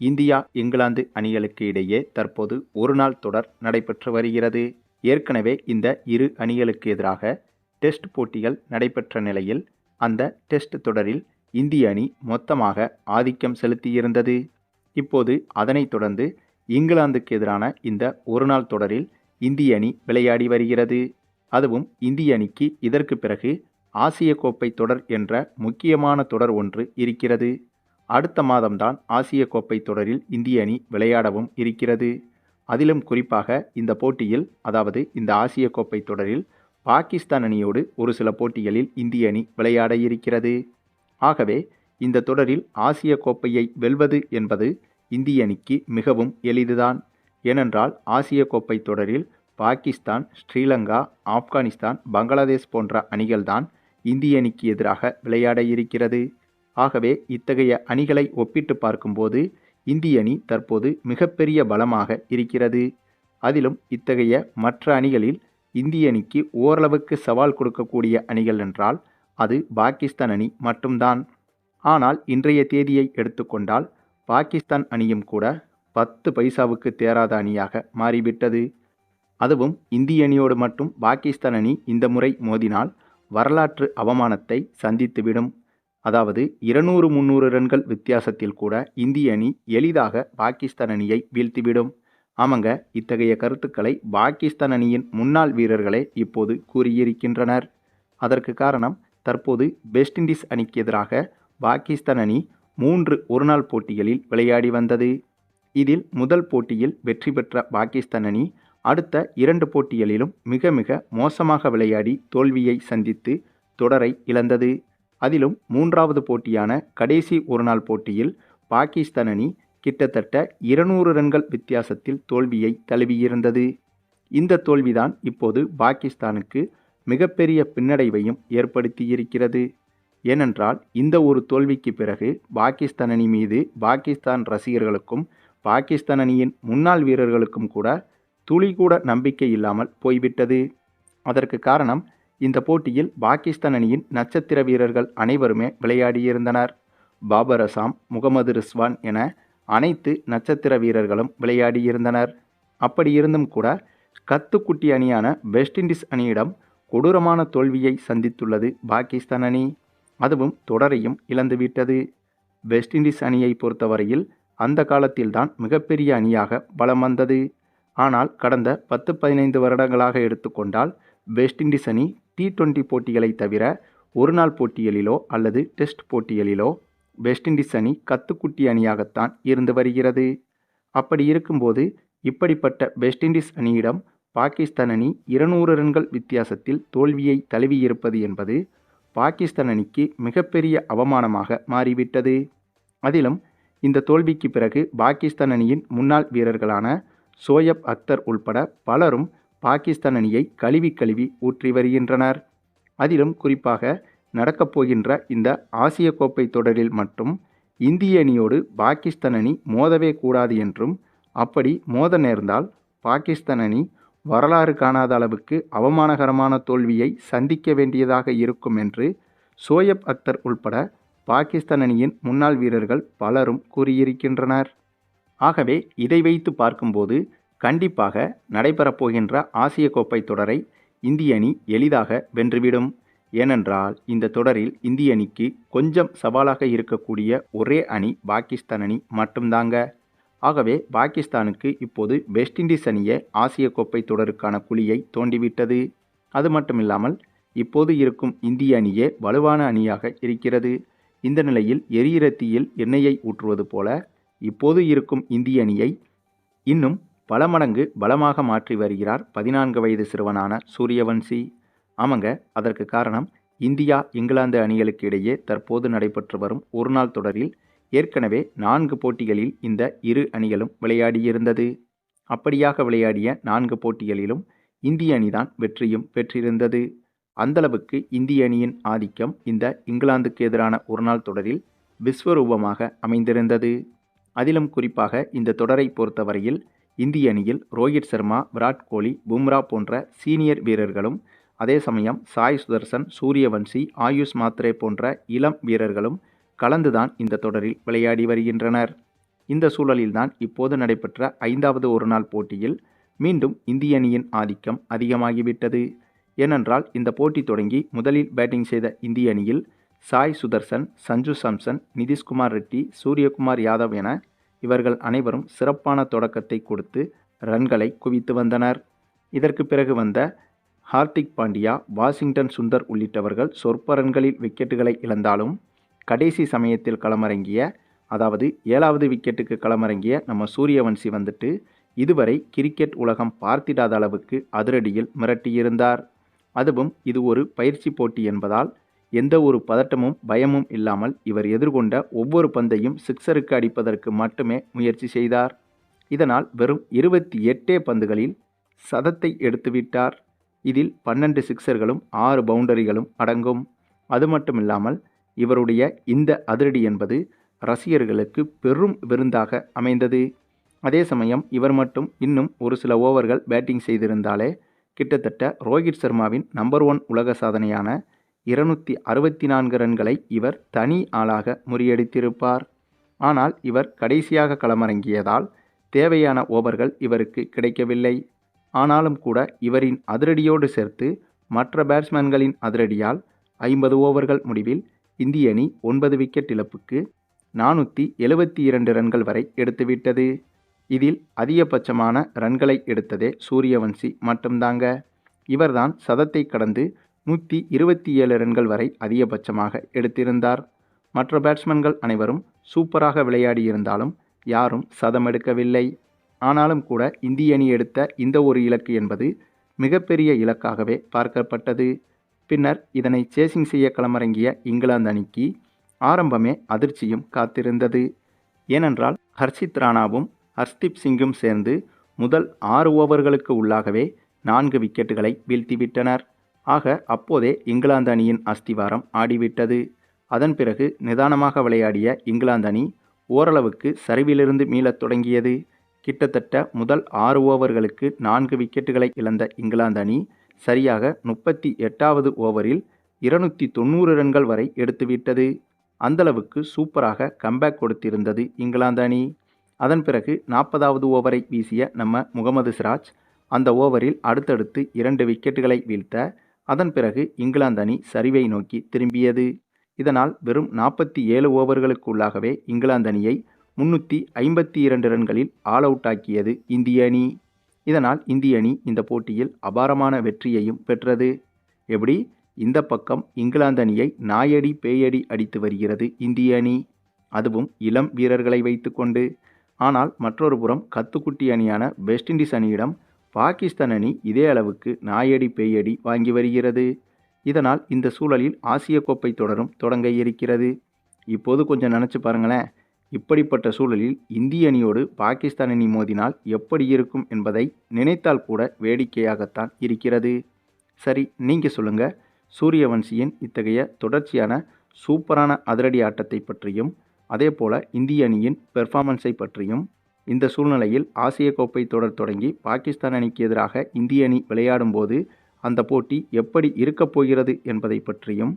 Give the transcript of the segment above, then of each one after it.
India England அணிகளுக்கு இடையே தற்போது ஒருநாள் தொடர் நடைபெற்று வருகிறது. ஏற்கனவே இந்த இரு அணிகளுக்கு எதிராக டெஸ்ட் போட்டிகள் நடைபெற்ற நிலையில் அந்த டெஸ்ட் தொடரில் இந்திய அணி மொத்தமாக ஆதிக்கம் செலுத்தியிருந்தது. இப்போது அதனைத் தொடர்ந்து இங்கிலாந்துக்கு எதிரான இந்த ஒருநாள் தொடரில் இந்திய அணி விளையாடி வருகிறது. அதுவும் இந்திய அணிக்கு இதற்கு பிறகு ஆசிய கோப்பை தொடர் என்ற முக்கியமான தொடர் ஒன்று இருக்கிறது. அடுத்த மாதம்தான் ஆசிய கோப்பை தொடரில் இந்திய அணி விளையாடவும் இருக்கிறது. அதிலும் குறிப்பாக இந்த போட்டியில் அதாவது இந்த ஆசிய கோப்பை தொடரில் பாகிஸ்தான் அணியோடு ஒரு சில போட்டிகளில் இந்திய அணி விளையாட இருக்கிறது. ஆகவே இந்த தொடரில் ஆசிய கோப்பையை வெல்வது என்பது இந்திய அணிக்கு மிகவும் எளிதுதான். ஏனென்றால் ஆசிய கோப்பை தொடரில் பாகிஸ்தான் ஸ்ரீலங்கா ஆப்கானிஸ்தான் பங்களாதேஷ் போன்ற அணிகள்தான் இந்திய அணிக்கு எதிராக விளையாட இருக்கிறது. ஆகவே இத்தகைய அணிகளை ஒப்பிட்டு பார்க்கும்போது இந்திய அணி தற்போது மிகப்பெரிய பலமாக இருக்கிறது. அதிலும் இத்தகைய மற்ற அணிகளில் இந்திய அணிக்கு ஓரளவுக்கு சவால் கொடுக்கக்கூடிய அணிகள் என்றால் அது பாகிஸ்தான் அணி மட்டும்தான். ஆனால் இன்றைய தேதியை எடுத்துக்கொண்டால் பாகிஸ்தான் அணியும் கூட பத்து பைசாவுக்கு தேராத அணியாக மாறிவிட்டது. அதுவும் இந்திய அணியோடு மட்டும் பாகிஸ்தான் அணி இந்த முறை மோதினால் வரலாற்று அவமானத்தை சந்தித்துவிடும். அதாவது இருநூறு முந்நூறு ரன்கள் வித்தியாசத்தில் கூட இந்திய அணி எளிதாக பாகிஸ்தான் அணியை வீழ்த்திவிடும். ஆமாங்க இத்தகைய கருத்துக்களை பாகிஸ்தான் அணியின் முன்னாள் வீரர்களே இப்போது கூறியிருக்கின்றனர். அதற்கு காரணம் தற்போது வெஸ்ட் இண்டீஸ் அணிக்கு எதிராக பாகிஸ்தான் அணி மூன்று ஒருநாள் போட்டிகளில் விளையாடி வந்தது. இதில் முதல் போட்டியில் வெற்றி பெற்ற பாகிஸ்தான் அணி அடுத்த இரண்டு போட்டிகளிலும் மிக மிக மோசமாக விளையாடி தோல்வியை சந்தித்து தொடரை இழந்தது. அதிலும் மூன்றாவது போட்டியான கடைசி ஒருநாள் போட்டியில் பாகிஸ்தான் அணி கிட்டத்தட்ட இருநூறு ரன்கள் வித்தியாசத்தில் தோல்வியை தழுவியிருந்தது. இந்த தோல்விதான் இப்போது பாகிஸ்தானுக்கு மிகப்பெரிய பின்னடைவையும் ஏற்படுத்தியிருக்கிறது. ஏனென்றால் இந்த ஒரு தோல்விக்கு பிறகு பாகிஸ்தான் அணி மீது பாகிஸ்தான் ரசிகர்களுக்கும் பாகிஸ்தான் அணியின் முன்னாள் வீரர்களுக்கும் கூட துளி கூட நம்பிக்கை இல்லாமல் போய்விட்டது. அதற்கு காரணம் இந்த போட்டியில் பாகிஸ்தான் அணியின் நட்சத்திர வீரர்கள் அனைவருமே விளையாடியிருந்தனர். பாபர் அசாம் முகமது ரிஸ்வான் என அனைத்து நட்சத்திர வீரர்களும் விளையாடியிருந்தனர். அப்படி இருந்தும் கூட கத்துக்குட்டி அணியான வெஸ்ட் இண்டீஸ் அணியிடம் கொடூரமான தோல்வியை சந்தித்துள்ளது பாகிஸ்தான் அணி. அதுவும் தொடரையும் இழந்துவிட்டது. வெஸ்ட் இண்டீஸ் அணியை பொறுத்தவரையில் அந்த காலத்தில்தான் மிகப்பெரிய அணியாக பலம் வந்தது. ஆனால் கடந்த பத்து பதினைந்து வருடங்களாக எடுத்துக்கொண்டால் வெஸ்ட் இண்டீஸ் அணி டி டுவெண்ட்டி போட்டிகளை தவிர ஒருநாள் போட்டிகளிலோ அல்லது டெஸ்ட் போட்டிகளிலோ வெஸ்ட் இண்டீஸ் அணி கத்துக்குட்டி அணியாகத்தான் இருந்து வருகிறது. அப்படி இருக்கும்போது இப்படிப்பட்ட வெஸ்ட் இண்டீஸ் அணியிடம் பாகிஸ்தான் அணி இருநூறு ரன்கள் வித்தியாசத்தில் தோல்வியை தழுவியிருப்பது என்பது பாகிஸ்தான் அணிக்கு மிகப்பெரிய அவமானமாக மாறிவிட்டது. அதிலும் இந்த தோல்விக்கு பிறகு பாகிஸ்தான் அணியின் முன்னாள் வீரர்களான சோயப் அக்தர் உள்பட பலரும் பாகிஸ்தான் அணியை கழுவி கழுவி ஊற்றி வருகின்றனர். அதிலும் குறிப்பாக நடக்கப்போகின்ற இந்த ஆசிய கோப்பை தொடரில் மட்டும் இந்திய அணியோடு பாகிஸ்தான் அணி மோதவே கூடாது என்றும் அப்படி மோத நேர்ந்தால் பாகிஸ்தான் அணி வரலாறு காணாத அளவுக்கு அவமானகரமான தோல்வியை சந்திக்க வேண்டியதாக இருக்கும் என்று சோயப் அக்தர் உள்பட பாகிஸ்தான் அணியின் முன்னாள் வீரர்கள் பலரும் கூறியிருக்கின்றனர். ஆகவே இதை வைத்து பார்க்கும்போது கண்டிப்பாக நடைபெறப்போகின்ற ஆசிய கோப்பை தொடரை இந்திய அணி எளிதாக வென்றுவிடும். ஏனென்றால் இந்த தொடரில் இந்திய அணிக்கு கொஞ்சம் சவாலாக இருக்கக்கூடிய ஒரே அணி பாகிஸ்தான் அணி மட்டும்தாங்க. ஆகவே பாகிஸ்தானுக்கு இப்போது வெஸ்ட் இண்டீஸ் அணியே ஆசிய கோப்பை தொடருக்கான குழியை தோண்டிவிட்டது. அது மட்டுமில்லாமல் இப்போது இருக்கும் இந்திய அணியே வலுவான அணியாக இருக்கிறது. இந்த நிலையில் எரியிறத்தியில் எண்ணெயை ஊற்றுவது போல இப்போது இருக்கும் இந்திய அணியை இன்னும் பல மடங்கு பலமாக மாற்றி வருகிறார் பதினான்கு வயது சிறுவனான சூரியவன்சி. ஆமாங்க அதற்கு காரணம் இந்தியா இங்கிலாந்து அணிகளுக்கு இடையே தற்போது நடைபெற்று வரும் ஒருநாள் தொடரில் ஏற்கனவே நான்கு போட்டிகளில் இந்த இரு அணிகளும் விளையாடியிருந்தது. அப்படியாக விளையாடிய நான்கு போட்டிகளிலும் இந்திய அணிதான் வெற்றியும் பெற்றிருந்தது. அந்தளவுக்கு இந்திய அணியின் ஆதிக்கம் இந்த இங்கிலாந்துக்கு எதிரான ஒருநாள் தொடரில் விஸ்வரூபமாக அமைந்திருந்தது. அதிலும் குறிப்பாக இந்த தொடரை பொறுத்தவரையில் இந்திய அணியில் ரோஹித் சர்மா விராட் கோலி பும்ரா போன்ற சீனியர் வீரர்களும் அதே சமயம் சாய் சுதர்சன் சூரியவன்சி ஆயுஷ் மாத்ரே போன்ற இளம் வீரர்களும் கலந்துதான் இந்த தொடரில் விளையாடி வருகின்றனர். இந்த சூழலில்தான் இப்போது நடைபெற்ற ஐந்தாவது ஒருநாள் போட்டியில் மீண்டும் இந்திய அணியின் ஆதிக்கம் அதிகமாகிவிட்டது. ஏனென்றால் இந்த போட்டி தொடங்கி முதலில் பேட்டிங் செய்த இந்திய அணியில் சாய் சுதர்சன் சஞ்சு சாம்சன் நிதிஷ்குமார் ரெட்டி சூரியகுமார் யாதவ் என இவர்கள் அனைவரும் சிறப்பான தொடக்கத்தை கொடுத்து ரன்களை குவித்து வந்தனர். இதற்கு பிறகு வந்த ஹார்திக் பாண்டியா வாஷிங்டன் சுந்தர் உள்ளிட்டவர்கள் சொற்ப ரன்களில் விக்கெட்டுகளை இழந்தாலும் கடைசி சமயத்தில் களமிறங்கிய அதாவது ஏழாவது விக்கெட்டுக்கு களமிறங்கிய நம்ம சூரியவன்சி வந்துட்டு இதுவரை கிரிக்கெட் உலகம் பார்த்திடாத அளவுக்கு அதிரடியில் மிரட்டியிருந்தார். அதுவும் இது ஒரு பயிற்சி போட்டி என்பதால் எந்த ஒரு பதட்டமும் பயமும் இல்லாமல் இவர் எதிர்கொண்ட ஒவ்வொரு பந்தையும் சிக்ஸருக்கு அடிப்பதற்கு மட்டுமே முயற்சி செய்தார். இதனால் வெறும் இருபத்தி எட்டே பந்துகளில் சதத்தை எடுத்துவிட்டார் இதில் பன்னெண்டு சிக்ஸர்களும் ஆறு பவுண்டரிகளும் அடங்கும். அது மட்டுமில்லாமல் இவருடைய இந்த அதிரடி என்பது ரசிகர்களுக்கு பெரும் விருந்தாக அமைந்தது. அதே சமயம் இவர் மட்டும் இன்னும் ஒரு சில ஓவர்கள் பேட்டிங் செய்திருந்தாலே கிட்டத்தட்ட ரோஹித் சர்மாவின் நம்பர் ஒன் உலக சாதனையான இருநூற்றி அறுபத்தி நான்கு ரன்களை இவர் தனி ஆளாக முறியடித்திருப்பார். ஆனால் இவர் கடைசியாக களமிறங்கியதால் தேவையான ஓவர்கள் இவருக்கு கிடைக்கவில்லை. ஆனாலும் கூட இவரின் அதிரடியோடு சேர்த்து மற்ற பேட்ஸ்மேன்களின் அதிரடியால் ஐம்பது ஓவர்கள் முடிவில் இந்திய அணி ஒன்பது விக்கெட் இழப்புக்கு நானூற்றி எழுபத்தி இரண்டு ரன்கள் வரை எடுத்துவிட்டது. இதில் அதிகபட்சமான ரன்களை எடுத்ததே சூரியவன்சி மட்டும்தாங்க. இவர்தான் சதத்தை கடந்து நூற்றி இருபத்தி ஏழு ரன்கள் வரை அதிகபட்சமாக எடுத்திருந்தார். மற்ற பேட்ஸ்மேன்கள் அனைவரும் சூப்பராக விளையாடியிருந்தாலும் யாரும் சதம் எடுக்கவில்லை ஆனாலும் கூட இந்திய அணி எடுத்த இந்த ஒரு இலக்கு என்பது மிகப்பெரிய இலக்காகவே பார்க்கப்பட்டது. பின்னர் இதனை சேசிங் செய்ய களமிறங்கிய இங்கிலாந்து அணிக்கு ஆரம்பமே அதிர்ச்சியும் காத்திருந்தது. ஏனென்றால் ஹர்ஷித் ராணாவும் ஹர்ஷ்தீப் சிங்கும் சேர்ந்து முதல் ஆறு ஓவர்களுக்கு உள்ளாகவே நான்கு விக்கெட்டுகளை வீழ்த்திவிட்டனர். ஆக அப்போதே இங்கிலாந்து அணியின் அஸ்திவாரம் ஆடிவிட்டது. அதன் பிறகு நிதானமாக விளையாடிய இங்கிலாந்து அணி ஓரளவுக்கு சரிவிலிருந்து மீளத் தொடங்கியது. கிட்டத்தட்ட முதல் ஆறு ஓவர்களுக்கு நான்கு விக்கெட்டுகளை இழந்த இங்கிலாந்து அணி சரியாக முப்பத்தி எட்டாவது ஓவரில் இருநூற்றி தொண்ணூறு ரன்கள் வரை எடுத்துவிட்டது. அந்தளவுக்கு சூப்பராக கம்பேக் கொடுத்திருந்தது இங்கிலாந்து அணி. அதன் பிறகு நாற்பதாவது ஓவரை வீசிய நம்ம முகமது சிராஜ் அந்த ஓவரில் அடுத்தடுத்து இரண்டு விக்கெட்டுகளை வீழ்த்த அதன் பிறகு இங்கிலாந்து அணி சரிவை நோக்கி திரும்பியது. இதனால் வெறும் நாற்பத்தி ஏழு ஓவர்களுக்குள்ளாகவே இங்கிலாந்து அணியை முன்னூற்றி ஐம்பத்தி இரண்டு ரன்களில் ஆல் அவுட் ஆக்கியது இந்திய அணி. இதனால் இந்திய அணி இந்த போட்டியில் அபாரமான வெற்றியையும் பெற்றது. எப்படி? இந்த பக்கம் இங்கிலாந்து அணியை நாயடி பேயடி அடித்து வருகிறது இந்திய அணி. அதுவும் இளம் வீரர்களை வைத்துக்கொண்டு. ஆனால் மற்றொரு புறம் கத்துக்குட்டி அணியான வெஸ்ட் இண்டீஸ் அணியிடம் பாகிஸ்தான் அணி இதே அளவுக்கு நாயடி பேயடி வாங்கி வருகிறது. இதனால் இந்த சூழலில் ஆசிய கோப்பை தொடரும் தொடங்க இருக்கிறது. இப்போது கொஞ்சம் நினச்சி பாருங்களேன். இப்படிப்பட்ட சூழலில் இந்திய அணியோடு பாகிஸ்தான் அணி மோதினால் எப்படி இருக்கும் என்பதை நினைத்தால் கூட வேடிக்கையாகத்தான் இருக்கிறது. சரி நீங்கள் சொல்லுங்கள் சூரியவன்சியின் இத்தகைய தொடர்ச்சியான சூப்பரான அதிரடி ஆட்டத்தை பற்றியும் அதே போல் இந்திய அணியின் பெர்ஃபார்மன்ஸை பற்றியும் இந்த சூழ்நிலையில் ஆசிய கோப்பை தொடர் தொடங்கி பாகிஸ்தான் அணிக்கு எதிராக இந்திய அணி விளையாடும் போது அந்த போட்டி எப்படி இருக்கப் போகிறது என்பதை பற்றியும்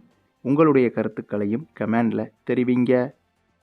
உங்களுடைய கருத்துக்களையும் கமெண்டில் தெரிவிங்க.